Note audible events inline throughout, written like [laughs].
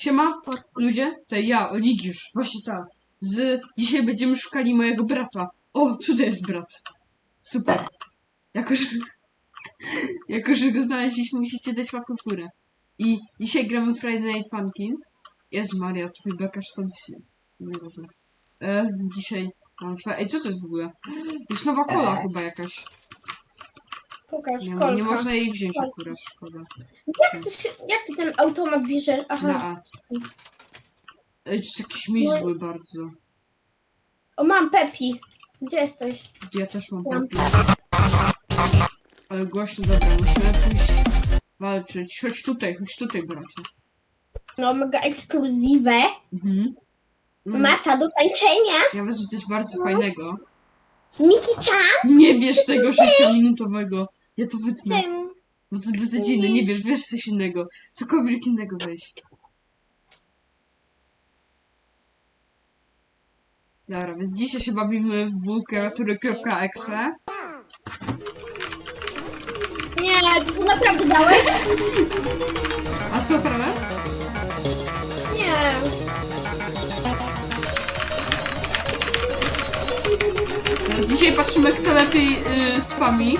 Siema, ludzie, to ja, Oligiusz, właśnie ta. Z... Dzisiaj będziemy szukali mojego brata. O, tutaj jest brat. Super. Jako, że... [laughs] Jako, że go znaleźliśmy, musicie dać łapkę w górę. I dzisiaj gramy Friday Night Funkin. Jest Maria, twój bekarz stąd się... Nie rozumiem. E, dzisiaj mam... Ej, co to jest w ogóle? Jest nowa kola chyba jakaś. Pokaż, Nie, kolka. nie można jej wziąć akurat, szkoda. Jak, ty się, jak ty ten automat bierzesz? Aha. Na A. Ej, to jest jakiś mizły bardzo. O, mam Pepi. Gdzie jesteś? Ja też mam papier. Ale głośno, dobra, musimy pójść walczyć. Chodź tutaj, chodź tutaj, bracie. No, mega ekskluzywę. Mhm. Mm, Mata do tańczenia. Ja wezmę coś bardzo fajnego. Miki Chan. Nie bierz tego 6-minutowego. Ja to wytnę. Bo to jest beznadziejne. Nie bierz, bierz coś innego. Cokolwiek innego weź. Dobra, więc dzisiaj się bawimy w bułkę.exe. Nie, ty to naprawdę dałeś? A co, prawda? Nie. No, Dzisiaj patrzymy, kto lepiej y, spami.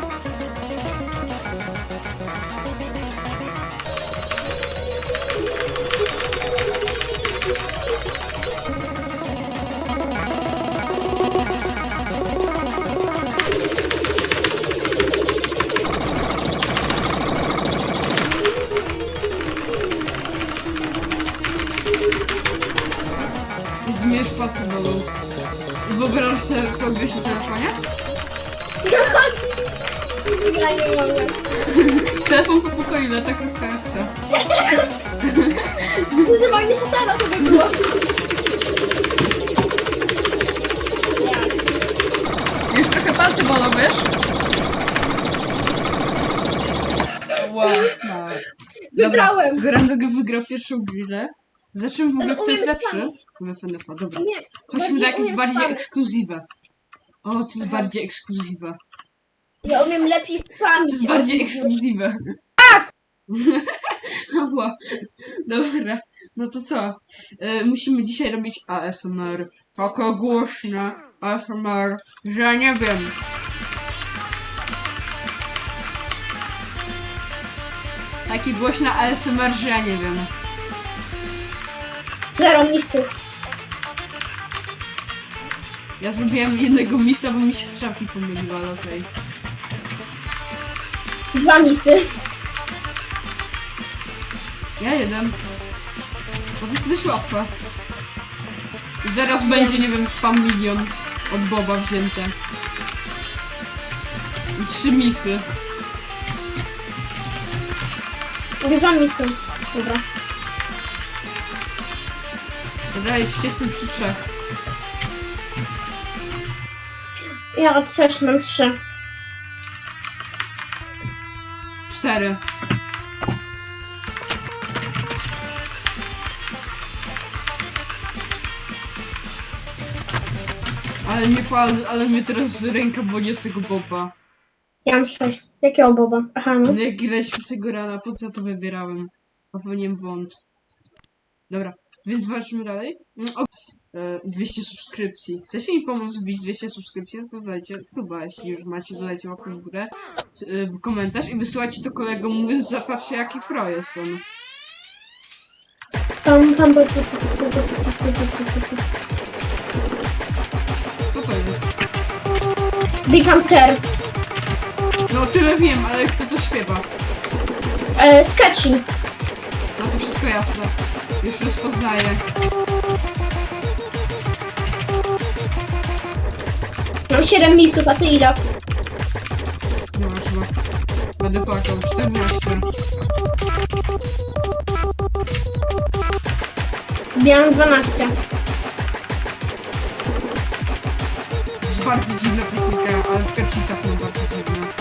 Sobie, kto gdzieś na telefonie? Ja nie mogę. [laughs] Telefon po pokoju, kropka aksa. Zdecydowanie szatana to by było. Już trochę palce bolą, wiesz? Wow, no. Wygrałem. Grandog wygrał pierwszą grę. Zacznijmy w ogóle, Ale kto jest umiem lepszy. FNF-a, dobra. Nie. Chodźmy do jakieś umiem bardziej ekskluzywne. O, to jest bardziej ekskluzywne. Ja umiem lepiej spamić. To jest bardziej ekskluzywne. Tak! [laughs] Ała. Dobra, no to co? E, musimy dzisiaj robić ASMR. Tako głośne ASMR, że ja nie wiem. Taki głośny ASMR, że ja nie wiem. Zero misów. Ja zrobiłem jednego misa, bo mi się strzałki pomyliły, ale okej. Dwa misy. Ja jeden. Bo to jest dość łatwe. Zaraz będzie, nie wiem, spam milion od Boba wzięte. I trzy misy. Dwa misy. Dobra. Dobra, jeszcze jestem przy trzech. Ja też mam trzy. Cztery. Ale mnie, pa- ale mnie teraz ręka boli od tego Boba. Ja mam sześć. Jakiego boba? Aha, no. No jak graliśmy tego rana, po co ja to wybierałem? Popełniłem błąd. Dobra, więc walczymy dalej. Mm, O, 200 subskrypcji. Chcecie mi pomóc wbić 200 subskrypcji? No to dajcie suba, jeśli już macie, to dajcie łapkę w górę, e, w komentarz i wysyłajcie to kolegom mówiąc, zobaczcie jaki pro jest on. Tam, tam, tam, Co to jest? Big Hunter. No tyle wiem, ale kto to śpiewa? E, sketching. No to wszystko jasne. Już rozpoznaję. Mam 7 misów, a ty ile? Chyba. Będę płakał. 14. Ja mam 12. To jest bardzo dziwna piosenka, ale sketchy tak nie bardzo dziwne.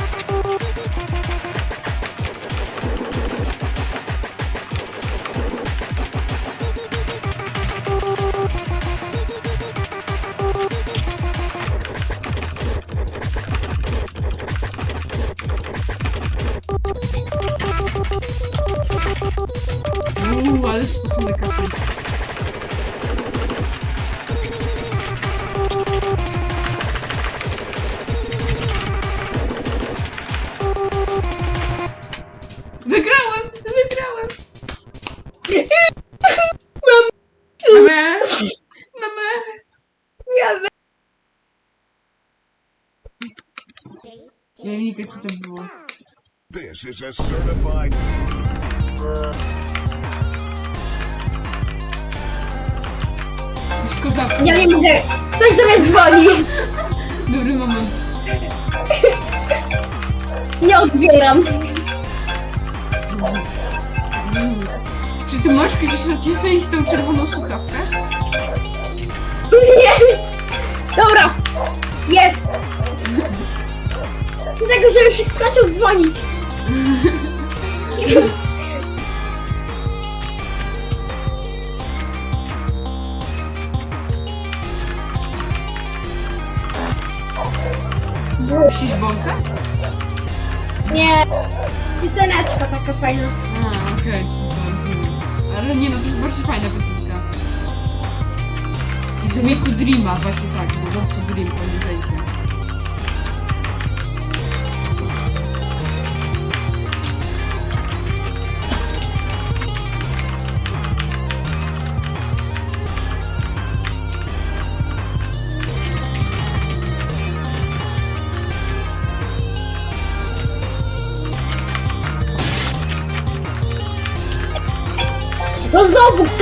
Nie wiem, co to było. This is a certified To jest kozackie. ja nie mogę. Ktoś do mnie dzwoni. [laughs] Dobry moment. Nie odbieram. Czy ty możesz gdzieś nacisnąć tą czerwoną słuchawkę? Nie. Dobra. Tego, że już skończył dzwonić. Puścić bąka? Nie. Pioseneczka taka fajna. A, okej, spoko, rozumiem. Ale nie no, to jest bardzo fajna piosenka. I z Wiku Dreama, właśnie tak, bo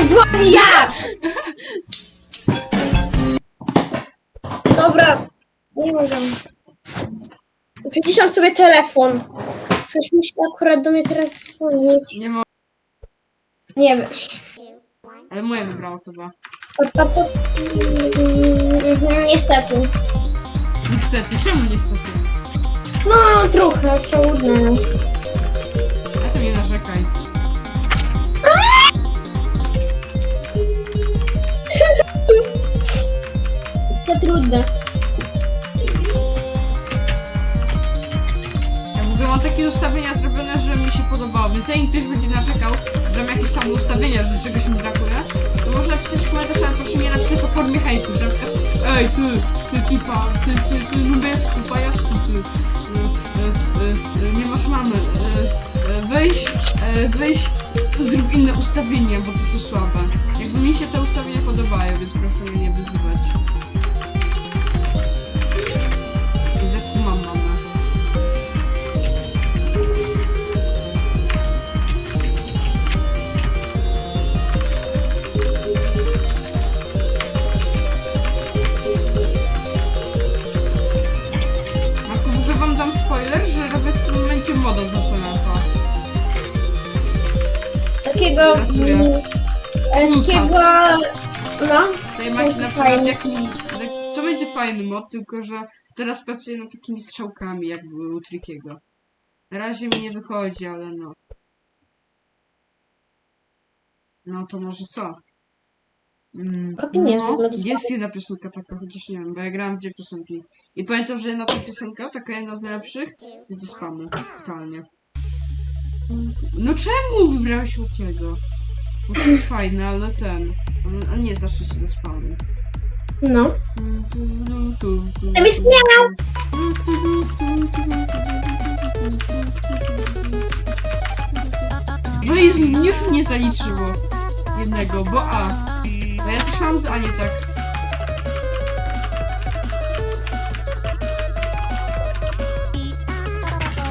dzwoni ja! Dobra. Nie mogę. Wyciszam sobie telefon. Ktoś musi akurat do mnie teraz dzwonić. Nie ma... Nie wiem. Ale. Pa, pa, pa. Mhm, Niestety. Niestety, czemu niestety? No, trochę trudno. A to nie narzekaj. Trudne. Ja ogóle mam takie ustawienia zrobione, że mi się podobało, więc zanim ktoś będzie narzekał, że mam jakieś tam ustawienia, że czegoś mi brakuje, to można napisać w komentarzu, ale proszę nie napisać to w formie hejtu, że na przykład Ej, ty, ty, ty, ty, ty, ty, nubecku, pajacku, ty, nie masz mamy, e, e, weź, e, weź, zrób inne ustawienia, bo to są słabe. Jakby mi się te ustawienia podobają, więc proszę mnie nie wyzywać. E, Takiego... No. Tutaj macie na przykład fajny. jaki... To będzie fajny mod, tylko że teraz pracuję nad takimi strzałkami, jak były u Trickiego. Na razie mi nie wychodzi, ale no. No to może co? Mm, no, jest jedna piosenka taka, chociaż nie wiem, bo ja grałem w dwie piosenki. I pamiętam, że jedna ta piosenka, taka jedna z najlepszych, jest do spamu, totalnie. No czemu wybrałeś Łukiego? Bo to jest fajne, ale ten, on, on nie zawsze się do spamu. No. Jest miał. No i z- już mnie zaliczyło jednego, bo A. Bo ja mam z A nie tak.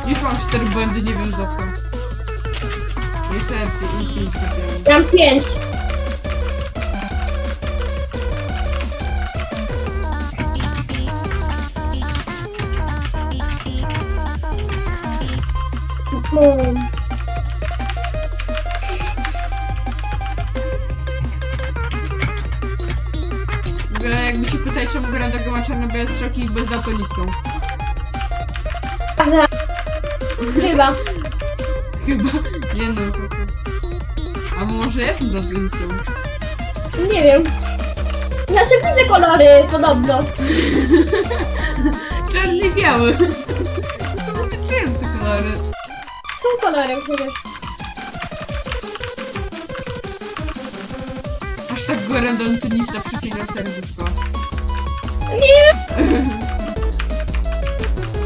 Już mam cztery błędy, nie wiem za co. Nie sobie pi- pięć zrobiłem. Mam pięć. Jakby się pytać, czemu Grandego ma czarno-białe stroki i bez daltonistą. Prawda. Chyba. Chyba. Nie no. A może ja jestem daltonistą? Nie wiem. Znaczy widzę kolory podobno. [laughs] Czarny i biały. To są wystarczające kolory. Są kolory przecież. Hashtag Goran Daltonista przyklinam serduszko. Nie!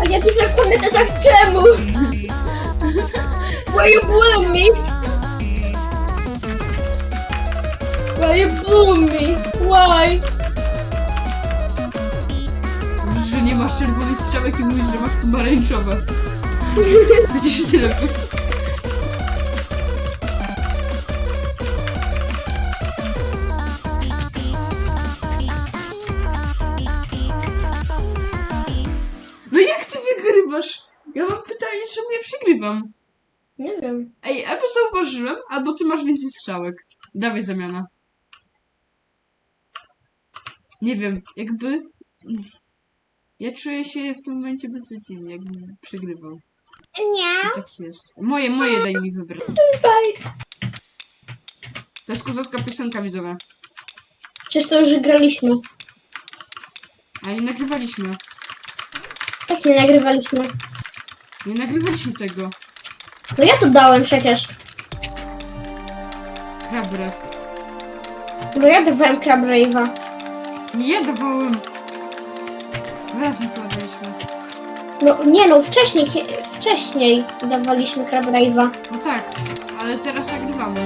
A ja piszę w komentarzach czemu? [laughs] Why you bullying me? Why you bullying me? Why? Że nie masz czerwonych strzałek i mówisz, że masz pomarańczowe. [laughs] Się tyle plus. No jak ty wygrywasz? Czemu ja przegrywam? Nie wiem. Ej, albo zauważyłem, albo ty masz więcej strzałek. Dawaj zamiana. Nie wiem, jakby... Ja czuję się w tym momencie beznadziejnie, jakbym przegrywał. Nie. I tak jest. Moje, moje daj mi wybrać. Daj. To jest kozacka piosenka widzowa. Przecież to już graliśmy. A nie nagrywaliśmy. Tak nie nagrywaliśmy. Nie nagrywaliśmy tego. No ja to dałem przecież. Crabreath. No ja dawałem Crab Rave'a. Nie ja dawałem. Razem kładaliśmy. No nie no, wcześniej, kie- wcześniej dawaliśmy Crab Rave'a. No tak, ale teraz nagrywamy.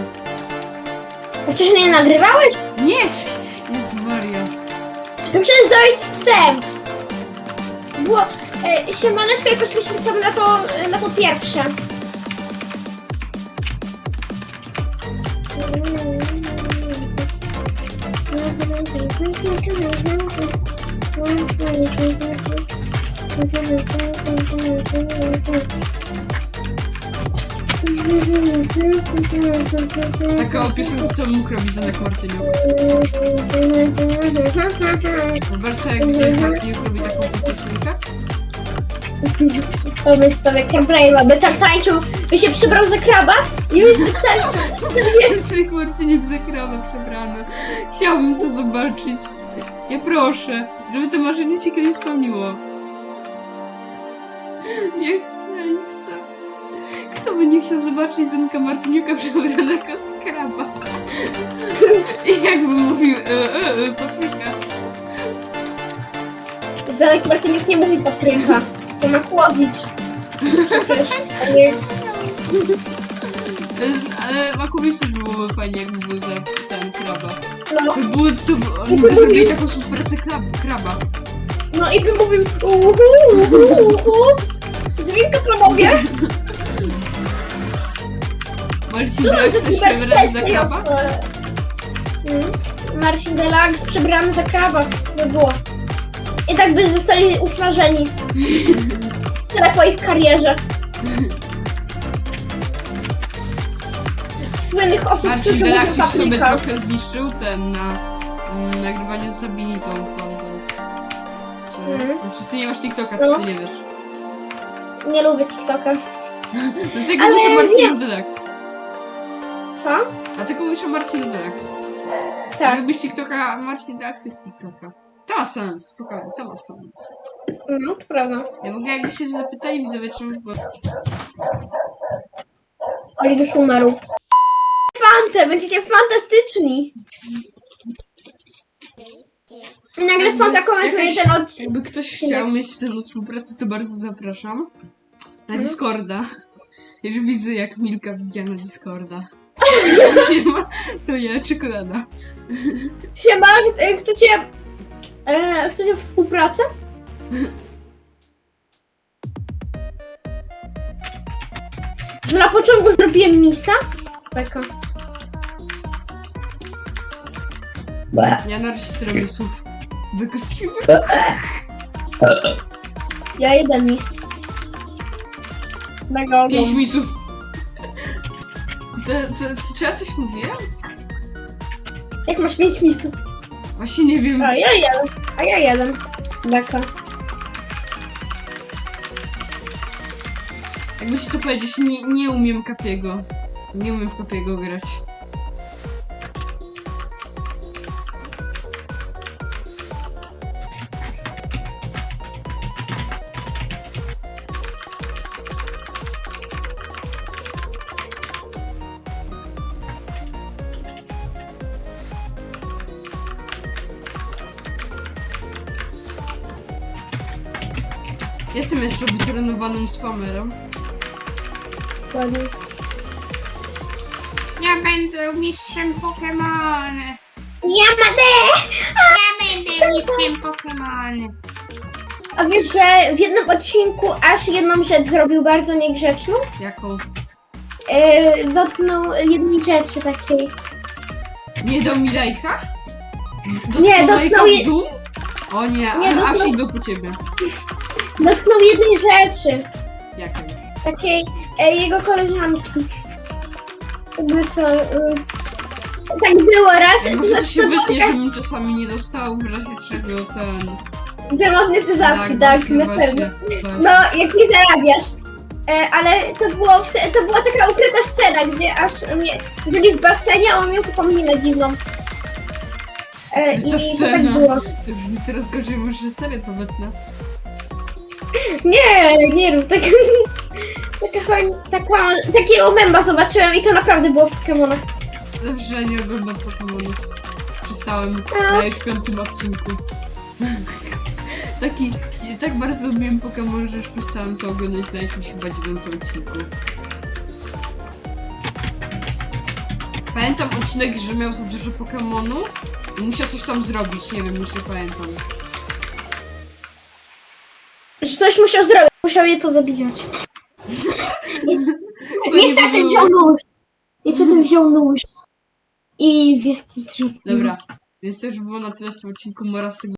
Przecież nie nagrywałeś? Nie! [laughs] Jest Maria. No przecież dałeś wstęp. Było e, siemaneczko i poszliśmy tam na to, e, na to pierwsze. Taka piosenka to mógł robić Zanek Martyniuk. Zobaczcie, jak Zanek Martyniuk robi taką piosenkę. Pomyśl sobie, Krabrejma, by tak tańczył, by się przybrał za kraba i by tańczył. Zanek Martyniuk za krabę przebrany. Chciałbym to zobaczyć. Ja proszę, żeby to marzenie ci kiedyś spełniło. Nie chcę, nie chcę. Kto by nie chciał zobaczyć Zenka Martyniuka przebranego z kraba? I jakby mówił, e, e, e, papryka. Zanek Martyniuk nie mówi papryka, Przecież, a nie- Ale Makowicz też byłoby fajnie, jakby był za ten kraba. No, By było, to, oni by zrobili taką współpracę krab, kraba. no i by mówił uhu, uhu, uhu. Dźwięka promowie. Marcin Co Brak też przebrany za kraba? Mm. Marcin Delax przebrany za kraba. By było. I tak by zostali usmażeni. Tyle po ich karierze. Słynnych osób, Marcin którzy mówią już sobie papryka. trochę zniszczył ten na mm, nagrywaniu z. Co nie? Mhm. Znaczy ty nie masz TikToka, No. to ty nie wiesz. Nie lubię TikToka. [laughs] Dlatego Ale muszę Marcin wiem. Delax. Co? A tylko muszę Marcin Delax. Tak. Jakbyś TikToka, Marcin Delax jest TikToka. To ma sens, spokojnie, to ma sens. No, to prawda. Ja mogę jakby się zapytali widzowie, czemu bo Oli już umarł. Fantę, będziecie fantastyczni. I nagle Jakby Fanta komentuje jakaś- ten odcinek. jakby ktoś chciał mieć ze mną współpracę, to bardzo zapraszam. Na Mhm. Discorda. Już widzę, jak Milka wbija na Discorda. [laughs] Ma, to ja, czekolada. Siema, e, chcecie... E, chcecie współpracę? [laughs] Że na początku zrobiłem misa? Taka. Ja na razie zrobię słów. Wykostiwy. Ja jeden mis. Mega Pięć ogrom. misów. To, to, to, czy ja coś mówiłem? Jak masz pięć misów? Właśnie nie wiem. A ja jeden. A ja jeden. Beka. Jakby ci to powiedzieć, nie, nie umiem kapiego. Nie umiem w kapiego grać. Jestem jeszcze wytrenowanym spamerem. Ładnie. Ja będę mistrzem Pokémon. Ja będę! Ja będę mistrzem Pokémon. A wiesz, że w jednym odcinku aż jedną rzecz zrobił bardzo niegrzeczną? Jaką? Yy, dotknął jednej rzeczy takiej. Nie dał mi lajka? Nie, dotknął w je- dół? O nie, Nie, a, aż dotknął- idę po ciebie. Dotknął jednej rzeczy. Jakiej? Takiej e, jego koleżanki. Jakby co... Y, tak było raz. Może to się wytnie, żebym czasami nie dostał w razie czego ten... demagnetyzacji, tak, właśnie, na pewno. właśnie. No, jak nie zarabiasz. E, ale to było wte- to była taka ukryta scena, gdzie aż mnie, byli w basenie, a on miał taką minę dziwną. E, To I to scena. tak było. To już mi coraz gorzej, może serię to wytnę. Nie, nie rób tak. [laughs] Taka, fajn- taka, takiego memba zobaczyłem i to naprawdę było w Pokemonach. Dobrze, nie oglądam Pokemonów. Przestałem A. na już piątym odcinku. Taki, tak bardzo lubiłem Pokemon, że już przestałem to oglądać na jakimś chyba dziewiątym odcinku. Pamiętam odcinek, że miał za dużo Pokemonów i musiał coś tam zrobić, nie wiem, już nie pamiętam. Że coś musiał zrobić, musiał jej pozabijać. Nie [laughs] Niestety było. wziął nóż. Niestety wziął nóż. I wiesz co zrobił. Dobra, więc to już było na tyle w tym odcinku. Mora z tego